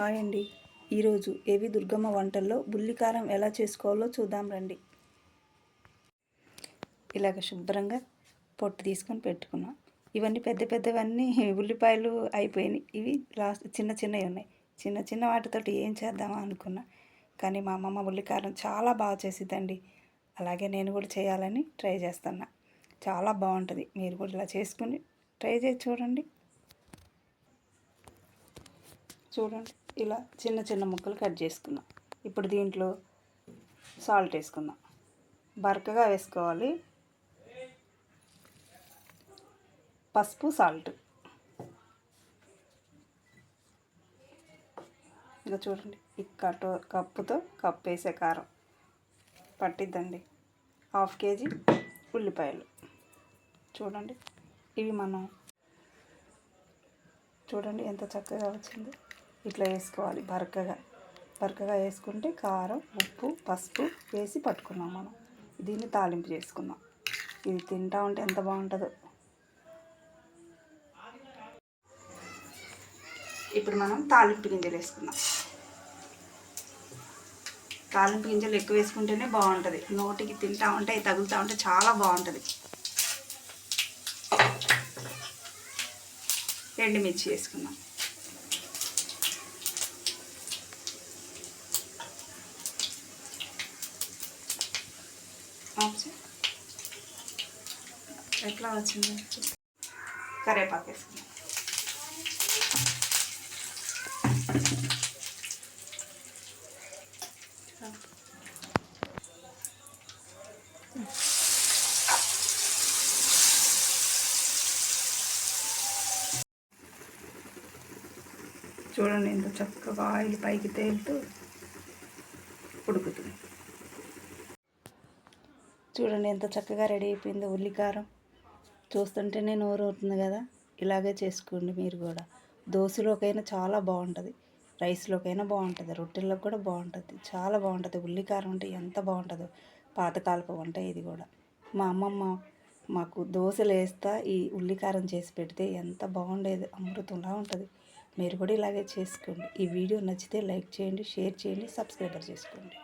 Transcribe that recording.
Hi అండి ఈరోజు ఏవి దుర్గమ్మ వంటల్లో బుల్లికారం ఎలా చేసుకోవాలో చూద్దాం రండి. ఇలాగ శుభ్రంగా పొట్టు తీసుకొని పెట్టుకున్నాం. ఇవన్నీ పెద్ద పెద్దవన్నీ ఉల్లిపాయలు అయిపోయినాయి. ఇవి లాస్ట్ చిన్న చిన్నవి ఉన్నాయి. చిన్న చిన్న వాటితోటి ఏం చేద్దామా అనుకున్నా. కానీ మా అమ్మమ్మ ఉల్లికారం చాలా బాగా చేసిద్దండి. అలాగే నేను కూడా చేయాలని ట్రై చేస్తున్నా. చాలా బాగుంటుంది. మీరు కూడా ఇలా చేసుకుని ట్రై చేసి చూడండి. చూడండి. ఇలా చిన్న చిన్న ముక్కలు కట్ చేసుకుందాం ఇప్పుడు దీంట్లో సాల్ట్ వేసుకుందాం. బరకగా వేసుకోవాలి. పసుపు సాల్ట్. ఇంకా చూడండి ఈ కప్పుతో కప్పు వేసే కారం. పట్టిద్దండి. హాఫ్ కేజీ ఉల్లిపాయలు. చూడండి ఇవి మనం చూడండి ఎంత చక్కగా వచ్చిందో. ఇట్లా వేసుకోవాలి బరకగా. బరకగా వేసుకుంటే కారం ఉప్పు పసుపు వేసి పట్టుకున్నాం మనం. దీన్ని తాలింపు చేసుకుందాం. ఇది తింటా ఉంటే ఎంత బాగుంటుందో. ఇప్పుడు మనం తాలింపు గింజలు వేసుకుందాం. తాలింపు గింజలు ఎక్కువ వేసుకుంటేనే బాగుంటుంది. నోటికి తింటా ఉంటే తగులుతూ ఉంటే చాలా బాగుంటుంది. ఎండుమిర్చి వేసుకుందాం. ఎట్లా వచ్చింది? కరేపాకు వేసుకున్నాం. చూడండి ఎంత చక్కగా ఆయిల్ పైకి తేలుతూ ఉడుకుతుంది. చూడండి ఎంత చక్కగా రెడీ అయిపోయిందో ఉల్లికారం. చూస్తుంటేనే నోరు అవుతుంది కదా. ఇలాగే చేసుకోండి మీరు కూడా. దోశలోకైనా చాలా బాగుంటుంది. రైస్లోకైనా బాగుంటుంది. రొట్టెల్లో కూడా బాగుంటుంది. చాలా బాగుంటుంది. ఉల్లికారం అంటే ఎంత బాగుంటుందో. పాతకాలపు వంట ఇది కూడా. మా అమ్మమ్మ మాకు దోశలు వేస్తా ఈ ఉల్లికారం చేసి పెడితే ఎంత బాగుండేది. అమృతంలా ఉంటుంది. మీరు కూడా ఇలాగే చేసుకోండి. ఈ వీడియో నచ్చితే లైక్ చేయండి షేర్ చేయండి సబ్స్క్రైబర్ చేసుకోండి.